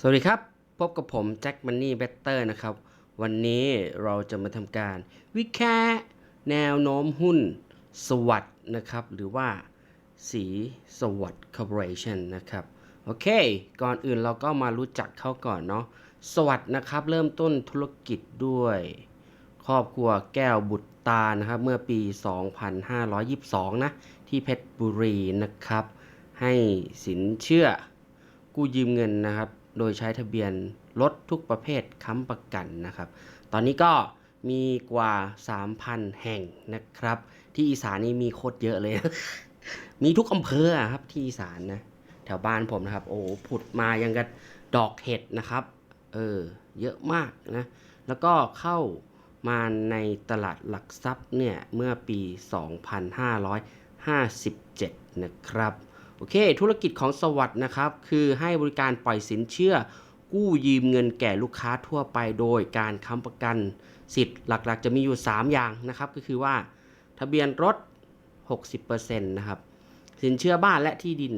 สวัสดีครับ พบกับผมแจ็คมันนี่เบตเตอร์นะครับ วันนี้เราจะมาทำการวิเคราะห์แนวโน้มหุ้นสวัสดนะครับ หรือว่าสีสวัสด์คอร์ปอเรชันนะครับ โอเค ก่อนอื่นเราก็มารู้จักเขาก่อนเนาะสวัสด์นะครับ เริ่มต้นธุรกิจด้วย ครอบครัวแก้วบุตรตานะครับ เมื่อปี 2522 นะ ที่เพชรบุรีนะครับ ให้สินเชื่อกู้ยืมเงินนะครับ โดยใช้ทะเบียนรถทุกประเภทค้ำประกันนะครับ ตอนนี้ก็มีกว่า 3,000 แห่งนะครับ ที่อีสานนี่มีโคตรเยอะเลย มีทุกอำเภอครับที่อีสานนะ แถวบ้านผมนะครับ โอ้โหผุดมายังกับดอกเห็ดนะครับ เออ เยอะมากนะ แล้วก็เข้ามาในตลาดหลักทรัพย์เนี่ย เมื่อปี 2557 นะครับ โอเค ธุรกิจของสวัสด์นะครับ คือให้บริการปล่อยสินเชื่อ กู้ยืมเงินแก่ลูกค้าทั่วไปโดยการค้ำประกันสิทธิ์หลักๆ จะมีอยู่ 3 อย่างนะครับ ก็คือว่า ทะเบียนรถ 60%นะครับ สินเชื่อบ้านและที่ดิน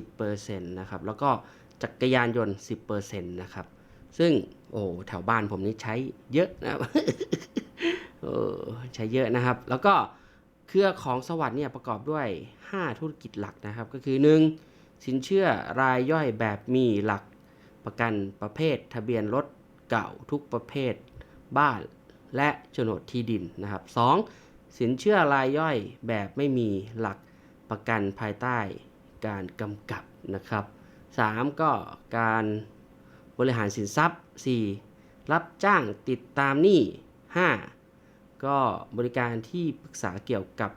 30%นะครับ แล้วก็จักรยานยนต์ 10%นะครับ ซึ่งโอ้แถวบ้านผมนี่ใช้เยอะนะครับเออใช้เยอะนะครับ แล้วก็ เครือของสวัสด์เนี่ยประกอบด้วย 5 ธุรกิจหลักนะครับ ก็คือ 1. สินเชื่อรายย่อยแบบมีหลักประกันประเภท ทะเบียนรถเก่าทุกประเภท บ้านและโฉนดที่ดินนะครับ 2. สินเชื่อรายย่อยแบบไม่มีหลักประกันภายใต้การกำกับนะครับ 3. ก็การบริหารสินทรัพย์ 4. รับจ้างติดตามหนี้ 5. ก็บริการที่ปรึกษาเกี่ยวกับ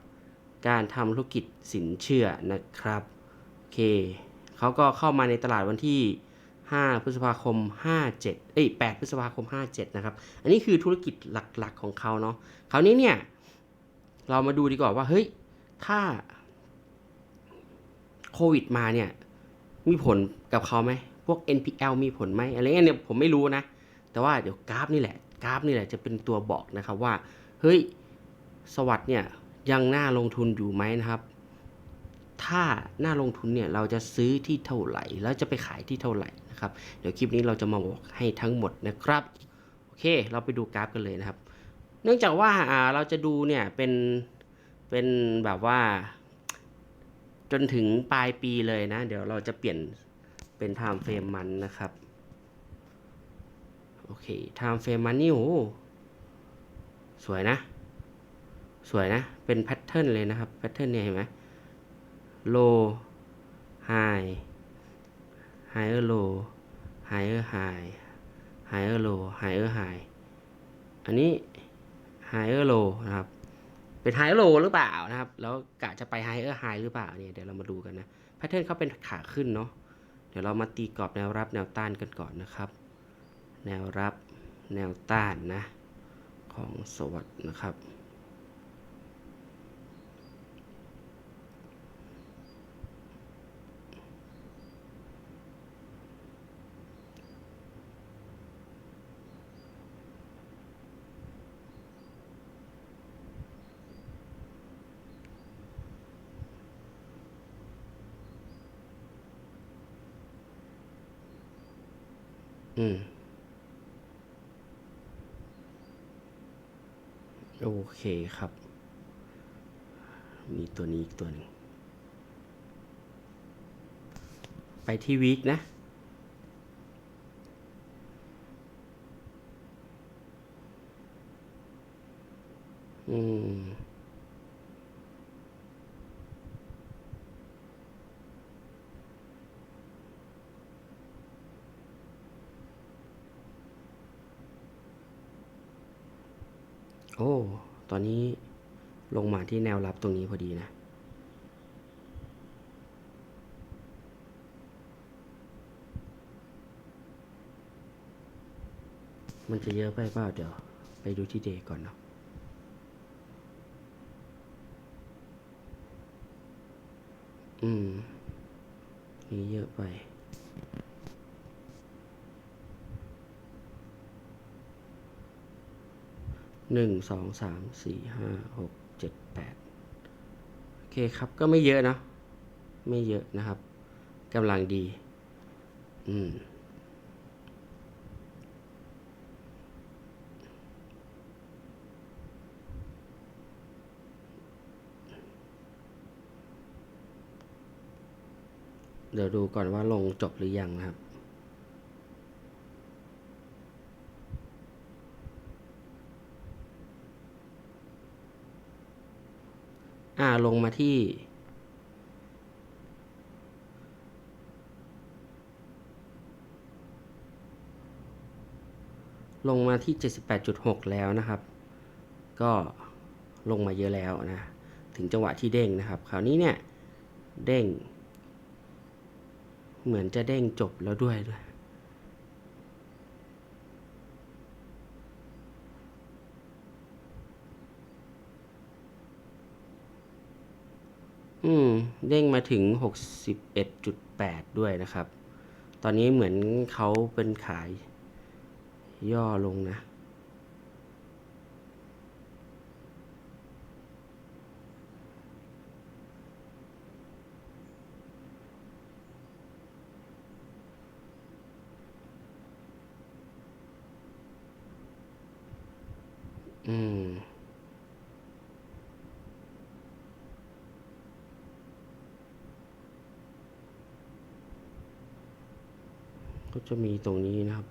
การทำธุรกิจสินเชื่อนะครับโอเคเขาก็เข้ามาในตลาดวันที่ 5 พฤษภาคม 57 เอ้ย 8 พฤษภาคม 57 นะครับ อันนี้คือธุรกิจหลักๆของเขาเนาะคราวนี้เนี่ย เรามาดูดีกว่าว่า เฮ้ย ถ้าโควิดมาเนี่ย มีผลกับเขาไหม พวก NPL มีผลไหมอะไรเงี้ยเนี่ยผมไม่รู้นะ แต่ว่าเดี๋ยวกราฟนี่แหละ กราฟนี่แหละจะเป็นตัวบอกนะครับว่า เฮ้ยสวัสด์เนี่ยยังน่าลงทุนอยู่ไหมนะครับ ถ้าน่าลงทุนเนี่ยเราจะซื้อที่เท่าไหร่ แล้วจะไปขายที่เท่าไหร่นะครับเดี๋ยวคลิปนี้เราจะมาบอกให้ทั้งหมดนะครับโอเค เราไปดูกราฟกันเลยนะครับ เนื่องจากว่าเราจะดูเนี่ยเป็นเป็นแบบว่า จนถึงปลายปีเลยนะ เดี๋ยวเราจะเปลี่ยนเป็น time frame มันนะครับโอเค time frame มันนี่โอ้ สวยนะ สวยนะ เป็นแพทเทิร์นเลยนะครับ แพทเทิร์นเนี่ยเห็นไหม low high higher low higher high higher low higher high อันนี้ higher low นะครับ เป็น higher low หรือเปล่านะครับ แล้วกะจะไป higher high หรือเปล่าเนี่ย เดี๋ยวเรามาดูกันนะ แพทเทิร์นเขาเป็นขาขึ้นเนาะ เดี๋ยวเรามาตีกรอบแนวรับแนวต้านกันก่อนนะครับ แนวรับแนวต้านนะ ของสวัสด์นะครับ อืม โอเคครับ มีตัวนี้อีกตัวหนึ่ง ไปที่วีคนะ อืม โอ้ ตอนนี้ลงมาที่แนวรับตรงนี้พอดีนะ มันจะเยอะไปเปล่าเดี๋ยว ไปดูที่เดย์ก่อนเนาะอืม นี่เยอะไป หนึ่งสองสามสี่ห้าหกเจ็ดแปดโอเคครับก็ไม่เยอะนะ ไม่เยอะนะครับกำลังดี อืมเดี๋ยวดูก่อนว่าลงจบหรือยังครับ ลงมาที่ ลงมาที่ 78.6 แล้วนะครับ ก็ลงมาเยอะแล้วนะ ถึงจังหวะที่เด้งนะครับ คราวนี้เนี่ย เด้ง เหมือนจะเด้งจบแล้วด้วยด้วย อืม เด้งมาถึง 61.8 ด้วยนะครับ ตอนนี้เหมือนเขาเป็นขาย ย่อลงนะ อืม ก็จะมีตรงนี้นะครับ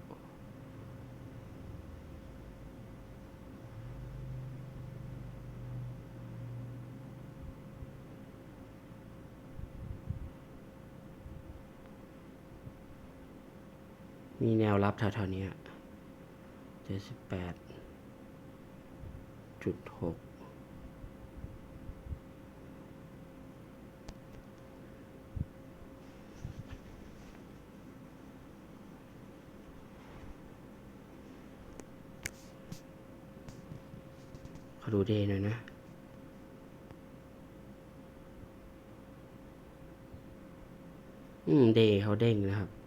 มีแนวรับแถวๆเนี้เจ็ดสิบแปดจุดหกขอ ดูเดย์หน่อยนะอืมเดย์เขาเด้งนะครับ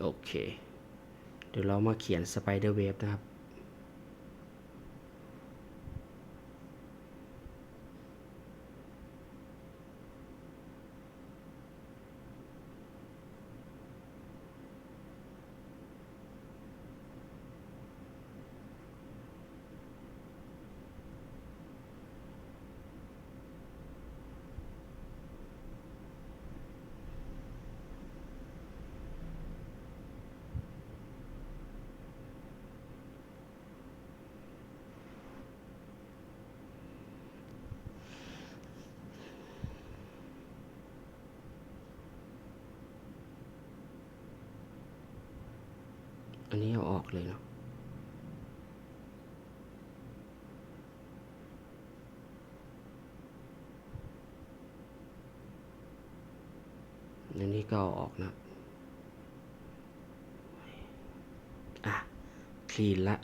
โอเค เดี๋ยวเรามาเขียน Spider Wave นะครับ อันนี้เอาออกเลยเนาะอันนี้ก็เอาออกนะ อะ คลีนละ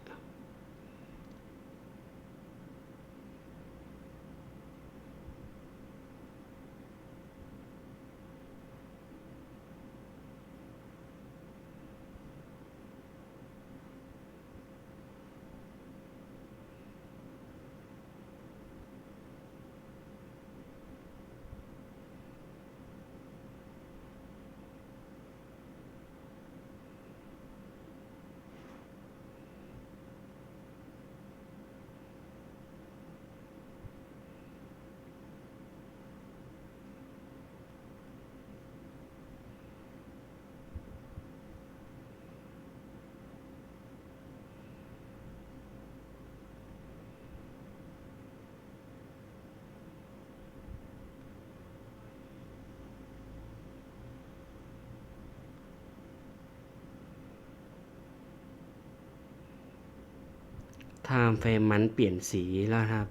ไทม์เฟรมมันเปลี่ยนสีแล้วครับ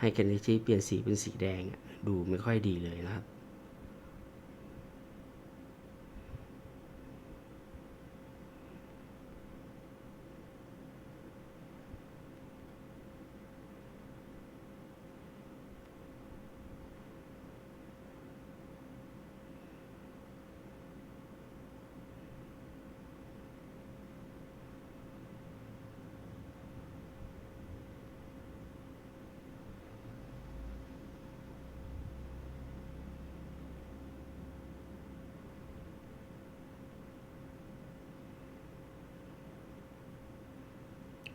ให้แคนดิชีเปลี่ยนสีเป็นสีแดงดูไม่ค่อยดีเลยนะครับ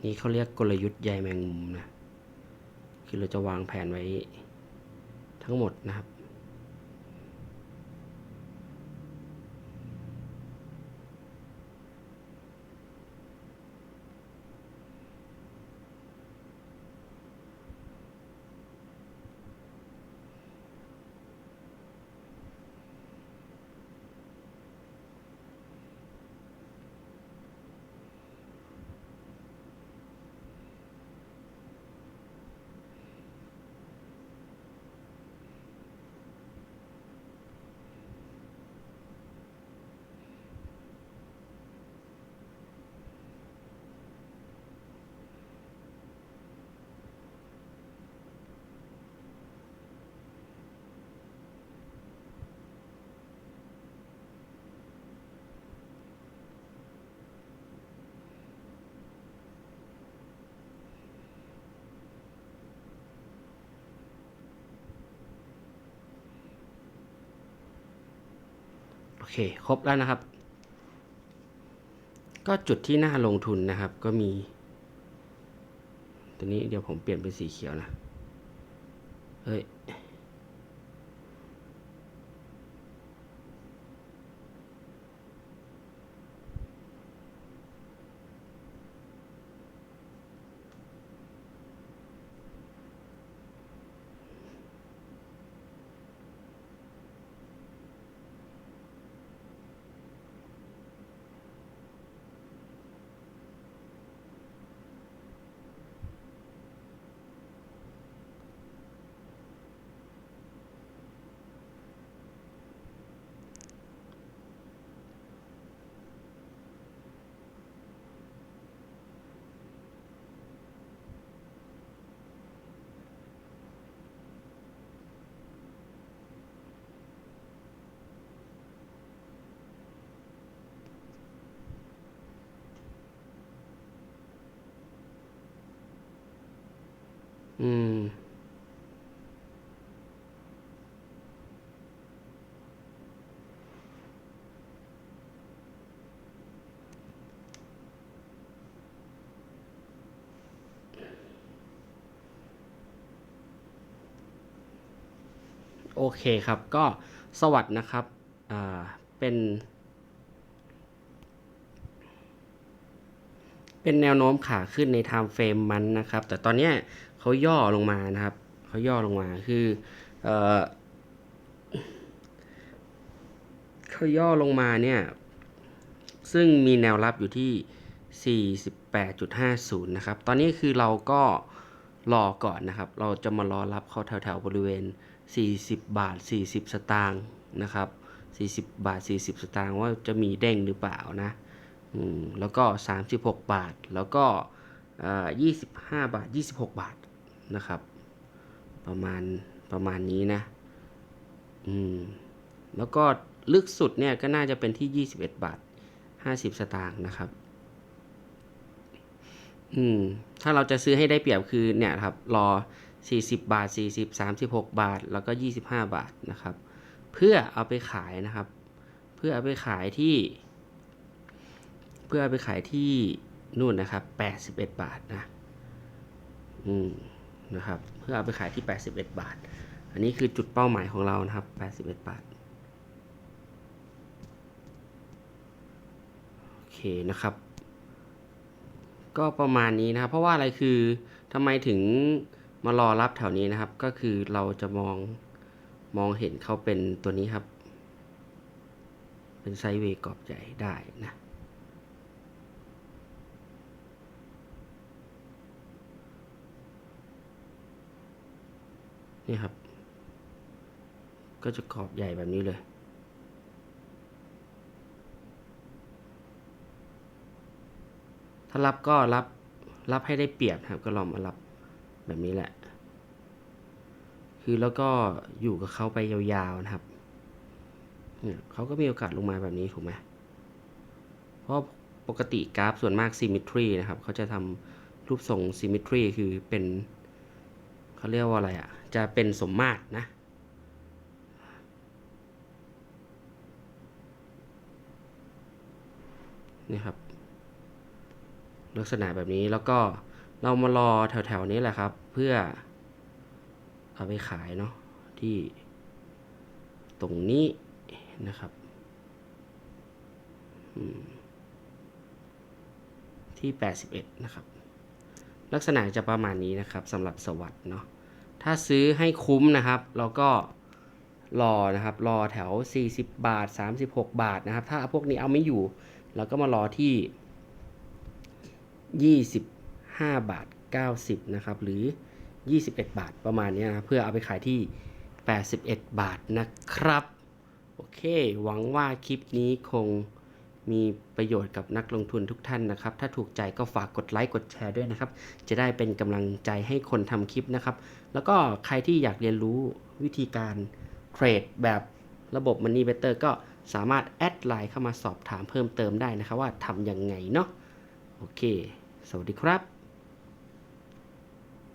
นี่เขาเรียกกลยุทธ์ใยแมงมุมนะ คือเราจะวางแผนไว้ทั้งหมดนะครับ โอเคครบแล้วนะครับ ก็จุดที่น่าลงทุนนะครับ ก็มี ตัวนี้เดี๋ยวผมเปลี่ยนเป็นสีเขียวนะเฮ้ย อืม โอเคครับ ก็สวัสดนะครับ อ่า เป็น เป็นแนวโน้มขาขึ้นใน time frame มันนะครับ แต่ตอนเนี้ย เขาย่อลงมานะครับเขาย่อลงมาคือเออเขาย่อลงมาเนี่ยซึ่งมีแนวรับอยู่ที่ 48.50 นะครับ ตอนนี้คือเราก็รอก่อนนะครับ เราจะมารอรับเขาแถวๆบริเวณ 40 บาท 40 สตางค์นะครับ 40 บาท 40 สตางค์ว่าจะมีเด้งหรือเปล่านะอืมแล้วก็ 36 บาท แล้วก็เอ่อ25 บาท 26 บาท นะครับ ประมาณประมาณนี้นะ อืม แล้วก็ลึกสุดเนี่ยก็น่าจะเป็นที่ 21 บาท 50 สตางค์นะครับ อืม ถ้าเราจะซื้อให้ได้เปรียบคือเนี่ยครับ รอ 40 บาท 40 36 บาท แล้วก็ 25 บาทนะครับ เพื่อเอาไปขายนะครับ เพื่อเอาไปขายที่ เพื่อเอาไปขายที่นู่นนะครับ 81 บาทนะ อืม นะครับ เพื่อเอาไปขายที่ 81 บาท อันนี้คือจุดเป้าหมายของเรานะครับ 81 บาท โอเคนะครับ ก็ประมาณนี้นะครับ เพราะว่าอะไรคือทำไมถึงมารอรับแถวนี้นะครับ ก็คือเราจะมองมองเห็นเขาเป็นตัวนี้ครับ เป็นไซด์เวกรอบใหญ่ได้นะ นี่ครับ ก็จะกรอบใหญ่แบบนี้เลยถ้ารับก็รับรับให้ได้เปรียบครับ ก็ลองมารับแบบนี้แหละ คือแล้วก็อยู่กับเขาไปยาวๆนะครับเนี่ยเขาก็มีโอกาสลงมาแบบนี้ถูกไหมเพราะปกติกราฟส่วนมาก symmetry นะครับ เขาจะทำรูปทรง symmetry คือเป็นเขาเรียกว่าอะไรอะ จะเป็นสมมาตรนะ นี่ครับ ลักษณะแบบนี้แล้วก็เรามารอแถวๆนี้แหละครับ เพื่อเอาไปขายเนาะที่ตรงนี้นะครับ ที่ 81 นะครับ ลักษณะจะประมาณนี้นะครับสำหรับสวัสด์เนาะ ถ้าซื้อให้คุ้มนะครับ เราก็รอนะครับ รอแถว 40 บาท 36 บาทนะครับ ถ้าพวกนี้เอาไม่อยู่ เราก็มารอที่ 25 บาท 90 นะครับ หรือ 21 บาทประมาณนี้นะเพื่อเอาไปขายที่ 81 บาทนะครับ โอเค หวังว่าคลิปนี้คง มีประโยชน์กับนักลงทุนทุกท่านนะครับ ถ้าถูกใจก็ฝากกดไลค์กดแชร์ด้วยนะครับ จะได้เป็นกำลังใจให้คนทำคลิปนะครับ แล้วก็ใครที่อยากเรียนรู้วิธีการเทรดแบบระบบ Money Better ก็สามารถแอดไลน์เข้ามาสอบถามเพิ่มเติมได้นะครับว่าทำยังไงเนาะโอเค สวัสดีครับ